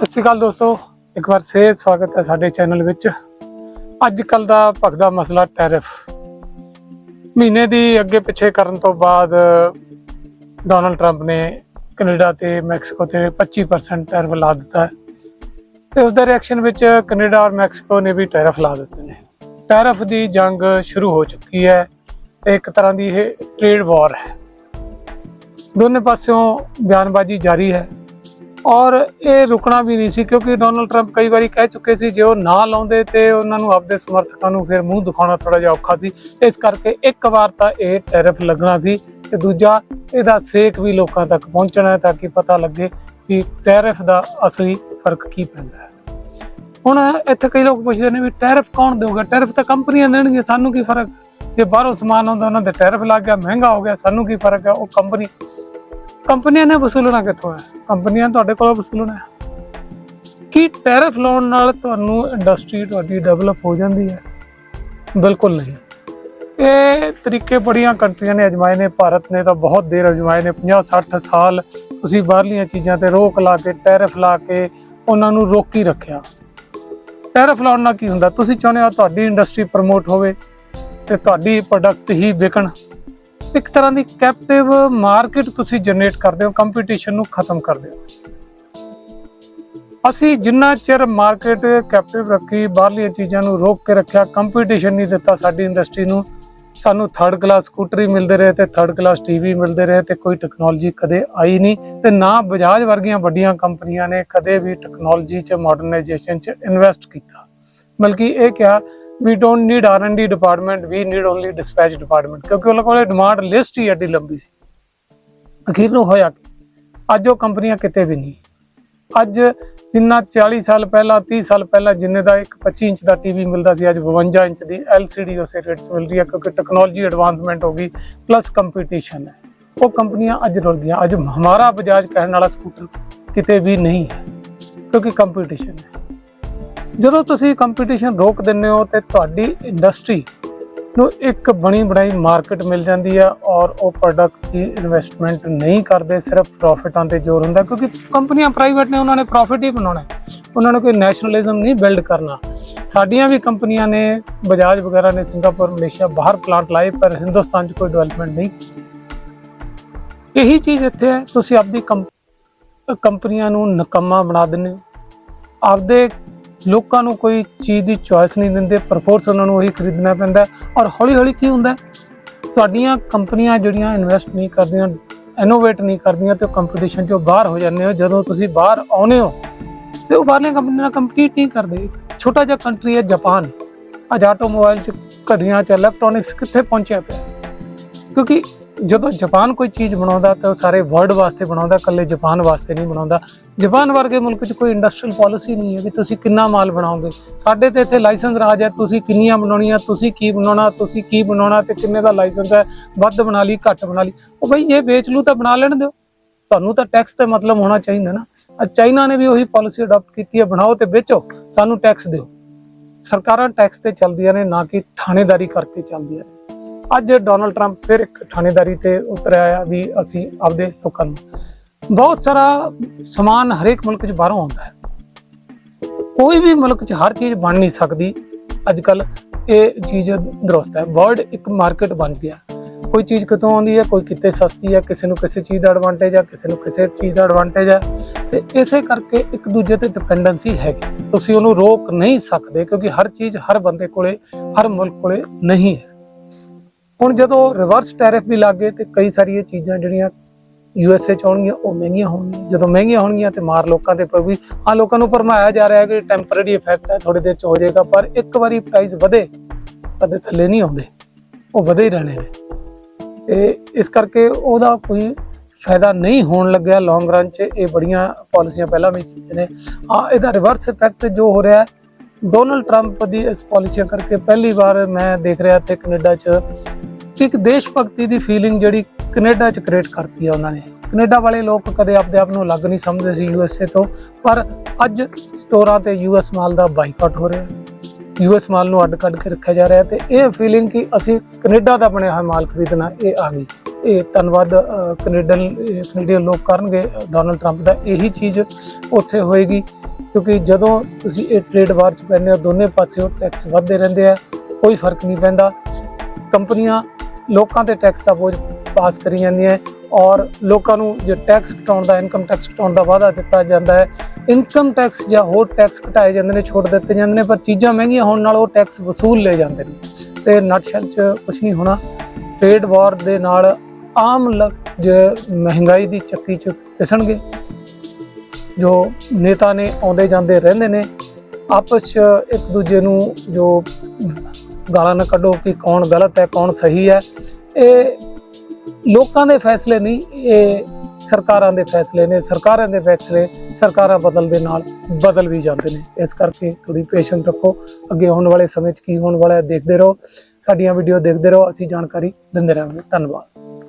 ਸਤਿ ਸ਼੍ਰੀ ਅਕਾਲ ਦੋਸਤੋ, ਇੱਕ ਵਾਰ ਫੇਰ ਸਵਾਗਤ ਹੈ ਸਾਡੇ ਚੈਨਲ ਵਿੱਚ। ਅੱਜ ਕੱਲ ਦਾ ਭਗਦਾ ਮਸਲਾ ਟੈਰਿਫ। ਮਹੀਨੇ ਦੀ ਅੱਗੇ ਪਿੱਛੇ ਕਰਨ ਤੋਂ ਬਾਅਦ ਡੋਨਲਡ ਟਰੰਪ ਨੇ ਕੈਨੇਡਾ ਤੇ ਮੈਕਸੀਕੋ ਤੇ 25% ਟੈਰਿਫ ਲਾ ਦਿੱਤਾ ਹੈ। ਤੇ ਉਸ ਦੇ ਰਿਐਕਸ਼ਨ ਵਿੱਚ ਕੈਨੇਡਾ ਔਰ ਮੈਕਸੀਕੋ ਨੇ ਵੀ ਟੈਰਿਫ ਲਾ ਦਿੱਤੇ ਨੇ। ਟੈਰਿਫ ਦੀ ਜੰਗ ਸ਼ੁਰੂ ਹੋ ਚੁੱਕੀ ਹੈ ਤੇ ਇੱਕ ਤਰ੍ਹਾਂ ਦੀ ਇਹ ਟ੍ਰੇਡ ਵਾਰ ਹੈ। ਦੋਨੇ ਪਾਸਿਓਂ ਬਿਆਨਬਾਜ਼ੀ ਜਾਰੀ ਹੈ। ਔਰ ਇਹ ਰੁਕਣਾ ਵੀ ਨਹੀਂ ਸੀ ਕਿਉਂਕਿ ਡੋਨਲਡ ਟਰੰਪ ਕਈ ਵਾਰੀ ਕਹਿ ਚੁੱਕੇ ਸੀ ਜੇ ਉਹ ਨਾ ਲਾਉਂਦੇ ਤੇ ਉਹਨਾਂ ਨੂੰ ਆਪਦੇ ਸਮਰਥਕਾਂ ਨੂੰ ਫਿਰ ਮੂੰਹ ਦਿਖਾਉਣਾ ਥੋੜਾ ਜਿਹਾ ਔਖਾ ਸੀ। ਇਸ ਕਰਕੇ ਇੱਕ ਵਾਰ ਤਾਂ ਇਹ ਟੈਰਿਫ ਲੱਗਣਾ ਸੀ ਤੇ ਦੂਜਾ ਇਹਦਾ ਸੇਕ ਵੀ ਲੋਕਾਂ ਤੱਕ ਪਹੁੰਚਣਾ ਹੈ ਤਾਂ ਕਿ ਪਤਾ ਲੱਗੇ ਕਿ ਟੈਰਿਫ ਦਾ ਅਸਲੀ ਫ਼ਰਕ ਕੀ ਪੈਂਦਾ ਹੈ। ਹੁਣ ਇੱਥੇ ਕਈ ਲੋਕ ਪੁੱਛਦੇ ਨੇ ਵੀ ਟੈਰਿਫ ਕੌਣ ਦੇਊਗਾ? ਟੈਰਿਫ ਤਾਂ ਕੰਪਨੀਆਂ ਦੇਣਗੀਆਂ, ਸਾਨੂੰ ਕੀ ਫ਼ਰਕ? ਜੇ ਬਾਹਰੋਂ ਸਮਾਨ ਆਉਂਦਾ, ਉਹਨਾਂ ਦੇ ਟੈਰਿਫ ਲੱਗ ਗਿਆ, ਮਹਿੰਗਾ ਹੋ ਗਿਆ, ਸਾਨੂੰ ਕੀ ਫ਼ਰਕ ਹੈ? ਉਹ ਕੰਪਨੀ ਕੰਪਨੀਆਂ ਨੇ ਵਸੂਲਣਾ ਕਿੱਥੋਂ ਹੈ? ਕੰਪਨੀਆਂ ਤੁਹਾਡੇ ਕੋਲੋਂ ਵਸੂਲਣਾ ਹੈ। ਕੀ ਟੈਰਿਫ ਲਾਉਣ ਨਾਲ ਤੁਹਾਨੂੰ ਇੰਡਸਟਰੀ ਤੁਹਾਡੀ ਡਿਵੈਲਪ ਹੋ ਜਾਂਦੀ ਹੈ? ਬਿਲਕੁਲ ਨਹੀਂ। ਇਹ ਤਰੀਕੇ ਬੜੀਆਂ ਕੰਟਰੀਆਂ ਨੇ ਅਜਮਾਏ ਨੇ। ਭਾਰਤ ਨੇ ਤਾਂ ਬਹੁਤ ਦੇਰ ਅਜਮਾਏ ਨੇ। 50 60 ਸਾਲ ਤੁਸੀਂ ਬਾਹਰਲੀਆਂ ਚੀਜ਼ਾਂ ਤੇ ਰੋਕ ਲਾ ਕੇ, ਟੈਰਿਫ ਲਾ ਕੇ ਉਹਨਾਂ ਨੂੰ ਰੋਕੀ ਰੱਖਿਆ। ਟੈਰਿਫ ਲਾਉਣ ਨਾਲ ਕੀ ਹੁੰਦਾ? ਤੁਸੀਂ ਚਾਹੁੰਦੇ ਹੋ ਤੁਹਾਡੀ ਇੰਡਸਟਰੀ ਪ੍ਰਮੋਟ ਹੋਵੇ ਤੇ ਤੁਹਾਡੀ ਪ੍ਰੋਡਕਟ ਹੀ ਵਿਕਣ। ਇੱਕ ਤਰ੍ਹਾਂ ਦੀ ਕੈਪਟਿਵ ਮਾਰਕੀਟ ਤੁਸੀਂ ਜਨਰੇਟ ਕਰਦੇ ਹੋ ਕੰਪੀਟੀਸ਼ਨ ਨੂੰ ਖਤਮ ਕਰਦੇ ਹੋ। ਅਸੀਂ ਜਿੰਨਾ ਚਿਰ ਮਾਰਕੀਟ ਕੈਪਟਿਵ ਰੱਖੀ, ਬਾਹਰਲੀਆਂ ਚੀਜ਼ਾਂ ਨੂੰ ਰੋਕ ਕੇ ਰੱਖਿਆ ਕੰਪੀਟੀਸ਼ਨ ਨਹੀਂ ਦਿੱਤਾ ਸਾਡੀ ਇੰਡਸਟਰੀ ਨੂੰ, ਸਾਨੂੰ ਥਰਡ ਕਲਾਸ ਸਕੂਟਰੀ ਮਿਲਦੇ ਰਹੇ ਤੇ ਥਰਡ ਕਲਾਸ ਟੀਵੀ ਮਿਲਦੇ ਰਹੇ ਤੇ ਕੋਈ ਟੈਕਨੋਲੋਜੀ ਕਦੇ ਆਈ ਨਹੀਂ ਤੇ ਨਾ ਬਜਾਜ ਵਰਗੀਆਂ ਵੱਡੀਆਂ ਕੰਪਨੀਆਂ ਨੇ ਕਦੇ ਵੀ ਟੈਕਨੋਲੋਜੀ 'ਚ ਮਾਡਰਨਾਈਜੇਸ਼ਨ 'ਚ ਇਨਵੈਸਟ ਕੀਤਾ। ਬਲਕਿ ਇਹ ਕਿਹਾ ਵੀ don't need R N D department we need only dispatch department ਕਿਉਂਕਿ ਉਹਨਾਂ ਕੋਲੇ ਡਿਮਾਂਡ ਲਿਸਟ ਹੀ ਐਡੀ ਲੰਬੀ ਸੀ ਅਖੀਰ ਨੂੰ ਹੋਇਆ ਕੀ? ਅੱਜ ਉਹ ਕੰਪਨੀਆਂ ਕਿਤੇ ਵੀ ਨਹੀਂ ਅੱਜ ਜਿੰਨਾ 40 ਸਾਲ ਪਹਿਲਾਂ 30 ਸਾਲ ਪਹਿਲਾਂ ਜਿੰਨੇ ਦਾ ਇੱਕ 25 ਇੰਚ ਦਾ ਟੀਵੀ ਮਿਲਦਾ ਸੀ ਅੱਜ 52 ਇੰਚ ਦੀ LCD ਉਸੇ ਰੇਟ 'ਚ ਮਿਲ ਰਹੀ ਹੈ ਕਿਉਂਕਿ ਟੈਕਨੋਲੋਜੀ ਐਡਵਾਂਸਮੈਂਟ ਹੋ ਗਈ ਪਲੱਸ ਕੰਪੀਟੀਸ਼ਨ ਹੈ ਉਹ ਕੰਪਨੀਆਂ ਅੱਜ ਰੁਲ ਗਈਆਂ ਅੱਜ ਹਮਾਰਾ ਬਜਾਜ ਕਹਿਣ ਵਾਲਾ ਸਕੂਟਰ ਕਿਤੇ ਵੀ ਨਹੀਂ ਹੈ ਕਿਉਂਕਿ ਕੰਪੀਟੀਸ਼ਨ ਹੈ ਜਦੋਂ ਤੁਸੀਂ ਕੰਪੀਟੀਸ਼ਨ ਰੋਕ ਦਿੰਦੇ ਹੋ ਤੇ ਤੁਹਾਡੀ ਇੰਡਸਟਰੀ ਨੂੰ ਇੱਕ ਬਣੀ ਬਣਾਈ ਮਾਰਕੀਟ ਮਿਲ ਜਾਂਦੀ ਹੈ ਔਰ ਉਹ ਪ੍ਰੋਡਕਟ ਦੀ ਇਨਵੈਸਟਮੈਂਟ ਨਹੀਂ ਕਰਦੇ, ਸਿਰਫ ਪ੍ਰੋਫਿਟਾਂ ਤੇ ਜ਼ੋਰ ਹੁੰਦਾ, ਕਿਉਂਕਿ ਕੰਪਨੀਆਂ ਪ੍ਰਾਈਵੇਟ ਨੇ, ਉਹਨਾਂ ਨੇ ਪ੍ਰੋਫਿਟ ਹੀ ਬਣਾਉਣਾ ਉਹਨਾਂ ਨੇ ਕੋਈ ਨੈਸ਼ਨਲਿਜ਼ਮ ਨਹੀਂ ਬਿਲਡ ਕਰਨਾ। ਸਾਡੀਆਂ ਵੀ ਕੰਪਨੀਆਂ ਨੇ ਬਜਾਜ ਵਗੈਰਾ ਨੇ ਸਿੰਗਾਪੁਰ ਮਲੇਸ਼ੀਆ ਬਾਹਰ ਪਲਾਂਟ ਲਾਏ, ਪਰ ਹਿੰਦੁਸਤਾਨ 'ਚ ਕੋਈ ਡਿਵੈਲਪਮੈਂਟ ਨਹੀਂ। ਇਹੀ ਚੀਜ਼ ਇੱਥੇ ਹੈ, ਤੁਸੀਂ ਆਪਦੀ ਕੰਪ- ਕੰਪਨੀਆਂ ਨੂੰ ਨਕਮਾ ਬਣਾ ਦਿੰਦੇ ਹੋ। ਆਪਦੇ ਲੋਕਾਂ ਨੂੰ ਕੋਈ ਚੀਜ਼ ਦੀ ਚੋਇਸ ਨਹੀਂ ਦਿੰਦੇ ਪਰਫੋਰਸ ਉਹਨਾਂ ਨੂੰ ਉਹੀ ਖਰੀਦਣਾ ਪੈਂਦਾ ਔਰ ਹੌਲੀ ਹੌਲੀ ਕੀ ਹੁੰਦਾ ਤੁਹਾਡੀਆਂ ਕੰਪਨੀਆਂ ਜਿਹੜੀਆਂ ਇਨਵੈਸਟ ਨਹੀਂ ਕਰਦੀਆਂ ਇਨੋਵੇਟ ਨਹੀਂ ਕਰਦੀਆਂ ਤੇ ਕੰਪੀਟੀਸ਼ਨ ਚੋਂ ਬਾਹਰ ਹੋ ਜਾਂਦੇ ਹੋ। ਜਦੋਂ ਤੁਸੀਂ ਬਾਹਰ ਆਉਨੇ ਹੋ ਤੇ ਉਹ ਬਾਹਰਲੀਆਂ ਕੰਪਨੀਆਂ ਨਾਲ ਕੰਪੀਟ ਨਹੀਂ ਕਰਦੇ। ਛੋਟਾ ਜਿਹਾ ਕੰਟਰੀ ਹੈ ਜਾਪਾਨ ਅੱਜ ਆਟੋਮੋਬਾਈਲ ਚ ਘੜੀਆਂ ਚ ਇਲੈਕਟ੍ਰੋਨਿਕਸ ਕਿੱਥੇ ਪਹੁੰਚਿਆ ਪਿਆ? ਕਿਉਂਕਿ ਜਦੋਂ ਜਾਪਾਨ ਕੋਈ ਚੀਜ਼ ਬਣਾਉਂਦਾ ਤਾਂ ਉਹ ਸਾਰੇ ਵਰਲਡ ਵਾਸਤੇ ਬਣਾਉਂਦਾ, ਇਕੱਲੇ ਜਾਪਾਨ ਵਾਸਤੇ ਨਹੀਂ ਬਣਾਉਂਦਾ। ਜਾਪਾਨ ਵਰਗੇ ਮੁਲਕ 'ਚ ਕੋਈ ਇੰਡਸਟਰੀਅਲ ਪਾਲਿਸੀ ਨਹੀਂ ਹੈ ਵੀ ਤੁਸੀਂ ਕਿੰਨਾ ਮਾਲ ਬਣਾਓਗੇ। ਸਾਡੇ ਤੇ ਇੱਥੇ ਲਾਇਸੈਂਸ ਰਾਜ ਹੈ, ਤੁਸੀਂ ਕਿੰਨੀਆਂ ਬਣਾਉਣੀਆਂ, ਤੁਸੀਂ ਕੀ ਬਣਾਉਣਾ, ਤੁਸੀਂ ਕੀ ਬਣਾਉਣਾ ਤੇ ਕਿੰਨੇ ਦਾ ਲਾਇਸੈਂਸ ਹੈ, ਵੱਧ ਬਣਾ ਲਈ, ਘੱਟ ਬਣਾ ਲਈ। ਉਹ ਬਈ ਜੇ ਵੇਚ ਲੂ ਤਾਂ ਬਣਾ ਲੈਣ ਦਿਓ। ਤੁਹਾਨੂੰ ਤਾਂ ਟੈਕਸ ਤੇ ਮਤਲਬ ਹੋਣਾ ਚਾਹੀਦਾ ਨਾ। ਚਾਈਨਾ ਨੇ ਵੀ ਉਹੀ ਪਾਲਿਸੀ ਅਡਾਪਟ ਕੀਤੀ ਹੈ, ਬਣਾਓ ਤੇ ਵੇਚੋ, ਸਾਨੂੰ ਟੈਕਸ ਦਿਓ। ਸਰਕਾਰਾਂ ਟੈਕਸ ਤੇ ਚੱਲਦੀਆਂ ਨੇ, ਨਾ ਕਿ ਥਾਣੇਦਾਰੀ ਕਰਕੇ ਚੱਲਦੀਆਂ ਨੇ। ਅੱਜ ਡੋਨਲਡ ਟਰੰਪ ਫਿਰ ਇੱਕ ਥਾਣੇਦਾਰੀ ਤੇ ਉਤਰਿਆ ਆ ਵੀ ਅਸੀਂ ਆਪਦੇ ਲੋਕਾਂ ਨੂੰ ਬਹੁਤ ਸਾਰਾ ਸਮਾਨ ਹਰੇਕ ਮੁਲਕ 'ਚ ਬਾਹਰੋਂ ਆਉਂਦਾ ਹੈ। ਕੋਈ ਵੀ ਮੁਲਕ 'ਚ ਹਰ ਚੀਜ਼ ਬਣ ਨਹੀਂ ਸਕਦੀ। ਅੱਜ ਕੱਲ ਇਹ ਚੀਜ਼ ਦਰੁਸਤ ਹੈ। ਵਰਲਡ ਇੱਕ ਮਾਰਕੀਟ ਬਣ ਗਿਆ। ਕੋਈ ਚੀਜ਼ ਕਿਤੋਂ ਆਉਂਦੀ ਹੈ, ਕੋਈ ਕਿਤੇ ਸਸਤੀ ਹੈ, ਕਿਸੇ ਨੂੰ ਕਿਸੇ ਚੀਜ਼ ਦਾ ਐਡਵਾਂਟੇਜ ਹੈ, ਕਿਸੇ ਨੂੰ ਕਿਸੇ ਚੀਜ਼ ਦਾ ਐਡਵਾਂਟੇਜ ਹੈ। ਤੇ ਇਸੇ ਕਰਕੇ ਇੱਕ ਦੂਜੇ ਤੇ ਡਿਪੈਂਡੈਂਸੀ ਹੈਗੀ। ਤੁਸੀਂ ਉਹਨੂੰ ਰੋਕ ਨਹੀਂ ਸਕਦੇ ਕਿਉਂਕਿ ਹਰ ਚੀਜ਼ ਹਰ ਬੰਦੇ ਕੋਲੇ, ਹਰ ਮੁਲਕ ਕੋਲੇ ਨਹੀਂ ਹੈ। ਹੁਣ ਜਦੋਂ ਰਿਵਰਸ ਟੈਰਿਫ ਵੀ ਲੱਗੇ ਤੇ ਕਈ ਸਾਰੀਆਂ ਚੀਜ਼ਾਂ ਜਿਹੜੀਆਂ ਯੂਐਸਏ ਚ ਆਉਣਗੀਆਂ, ਉਹ ਮਹਿੰਗੀਆਂ ਹੋਣਗੀਆਂ। ਜਦੋਂ ਮਹਿੰਗੀਆਂ ਹੋਣਗੀਆਂ ਤੇ ਮਾਰ ਲੋਕਾਂ ਦੇ ਪਰ ਵੀ ਆ ਲੋਕਾਂ ਨੂੰ ਭਰਮਾਇਆ ਜਾ ਰਿਹਾ ਹੈ ਕਿ ਟੈਂਪਰੇਰੀ ਇਫੈਕਟ ਹੈ ਥੋੜੀ ਦੇਰ ਚ ਹੋ ਜਾਏਗਾ, ਪਰ ਇੱਕ ਵਾਰੀ ਪ੍ਰਾਈਸ ਵਧੇ, ਕਦੇ ਥੱਲੇ ਨਹੀਂ ਆਉਂਦੇ। ਉਹ ਵਧੇ ਹੀ ਰਹਿਣੇ ਨੇ। ਤੇ ਇਸ ਕਰਕੇ ਉਹਦਾ ਕੋਈ ਫਾਇਦਾ ਨਹੀਂ ਹੋਣ ਲੱਗਿਆ ਲੌਂਗ ਰਨ 'ਚ। ਇਹ ਬੜੀਆਂ ਪਾਲਿਸੀਆਂ ਪਹਿਲਾਂ ਵੀ ਕੀਤੀਆਂ ਨੇ। ਆ ਇਹਦਾ ਰਿਵਰਸ ਇਫੈਕਟ ਜੋ ਹੋ ਰਿਹਾ ਡੋਨਲਡ ਟਰੰਪ ਦੀ ਇਸ ਪਾਲਿਸੀਆਂ ਕਰਕੇ ਪਹਿਲੀ ਵਾਰ ਮੈਂ ਦੇਖ ਰਿਹਾ ਤੇ ਕੈਨੇਡਾ 'ਚ। ਕਿ ਇੱਕ ਦੇਸ਼ ਭਗਤੀ ਦੀ ਫੀਲਿੰਗ ਜਿਹੜੀ ਕੈਨੇਡਾ 'ਚ ਕ੍ਰੀਏਟ ਕਰਤੀ ਆ ਉਹਨਾਂ ਨੇ। ਕੈਨੇਡਾ ਵਾਲੇ ਲੋਕ ਕਦੇ ਆਪਦੇ ਆਪ ਨੂੰ ਅਲੱਗ ਨਹੀਂ ਸਮਝਦੇ ਸੀ ਯੂਐਸਏ ਤੋਂ ਪਰ ਅੱਜ ਸਟੋਰਾਂ ਤੇ ਯੂਐਸ ਮਾਲ ਦਾ ਬਾਈਕਾਟ ਹੋ ਰਿਹਾ ਯੂਐਸ ਮਾਲ ਨੂੰ ਅੱਡ ਕੱਢ ਕੇ ਰੱਖਿਆ ਜਾ ਰਿਹਾ ਤੇ ਇਹ ਫੀਲਿੰਗ ਕਿ ਅਸੀਂ ਕੈਨੇਡਾ ਦਾ ਬਣਿਆ ਹੋਇਆ ਮਾਲ ਖਰੀਦਣਾ ਇਹ ਆ ਗਈ। ਇਹ ਧੰਨਵਾਦ ਅ, ਕੈਨੇਡਨ ਕੈਨੇਡੀਅਨ ਲੋਕ ਕਰਨਗੇ ਡੋਨਲਡ ਟਰੰਪ ਦਾ ਇਹੀ ਚੀਜ਼ ਉੱਥੇ ਹੋਏਗੀ ਕਿਉਂਕਿ ਜਦੋਂ ਤੁਸੀਂ ਇਹ ਟ੍ਰੇਡ ਵਾਰ ਚ ਪੈਂਦੇ ਹੋ ਦੋਨੇ ਪਾਸੇ ਟੈਕਸ ਵੱਧਦੇ ਰਹਿੰਦੇ ਆ ਕੋਈ ਫ਼ਰਕ ਨਹੀਂ ਪੈਂਦਾ। ਕੰਪਨੀਆਂ ਲੋਕਾਂ ਤੇ ਟੈਕਸ ਦਾ ਬੋਝ ਪਾਸ ਕਰੀ ਜਾਂਦੀਆਂ ਹੈ ਔਰ ਲੋਕਾਂ ਨੂੰ ਜੇ ਟੈਕਸ ਘਟਾਉਣ ਦਾ ਇਨਕਮ ਟੈਕਸ ਘਟਾਉਣ ਦਾ ਵਾਅਦਾ ਦਿੱਤਾ ਜਾਂਦਾ ਹੈ ਇਨਕਮ ਟੈਕਸ ਜਾਂ ਹੋਰ ਟੈਕਸ ਘਟਾਏ ਜਾਂਦੇ ਨੇ, ਛੋਟ ਦਿੱਤੇ ਜਾਂਦੇ ਨੇ, ਪਰ ਚੀਜ਼ਾਂ ਮਹਿੰਗੀਆਂ ਹੋਣ ਨਾਲ ਉਹ ਟੈਕਸ ਵਸੂਲ ਲਏ ਜਾਂਦੇ ਨੇ। ਤੇ ਨਟਸ਼ਲ ਚ ਕੁਝ ਨਹੀਂ ਹੋਣਾ। ਟ੍ਰੇਡ ਵਾਰ ਦੇ ਨਾਲ ਆਮ ਲੋਕ ਮਹਿੰਗਾਈ ਦੀ ਚੱਕੀ ਚ ਫਿਸਣਗੇ ਜੋ ਨੇਤਾ ਨੇ ਆਉਂਦੇ ਜਾਂਦੇ ਰਹਿੰਦੇ ਨੇ, ਆਪਸ ਚ ਇੱਕ ਦੂਜੇ ਨੂੰ ਜੋ ਗਾਲਾਂ ਨਾ ਕੱਢੋ ਕਿ ਕੌਣ ਗਲਤ ਹੈ, ਕੌਣ ਸਹੀ ਹੈ। ਇਹ ਲੋਕਾਂ ਦੇ ਫੈਸਲੇ ਨਹੀਂ, ਇਹ ਸਰਕਾਰਾਂ ਦੇ ਫੈਸਲੇ ਨੇ। ਸਰਕਾਰਾਂ ਦੇ ਫੈਸਲੇ ਸਰਕਾਰਾਂ ਬਦਲ ਦੇ ਨਾਲ ਬਦਲ ਵੀ ਜਾਂਦੇ ਨੇ। ਇਸ ਕਰਕੇ ਥੋੜੀ ਪੇਸ਼ੈਂਸ ਰੱਖੋ। ਅੱਗੇ ਆਉਣ ਵਾਲੇ ਸਮੇਂ 'ਚ ਕੀ ਹੋਣ ਵਾਲਾ ਹੈ, ਦੇਖਦੇ ਰਹੋ। ਸਾਡੀਆਂ ਵੀਡੀਓ ਦੇਖਦੇ ਰਹੋ। ਅਸੀਂ ਜਾਣਕਾਰੀ ਦਿੰਦੇ ਰਹਾਂਗੇ। ਧੰਨਵਾਦ।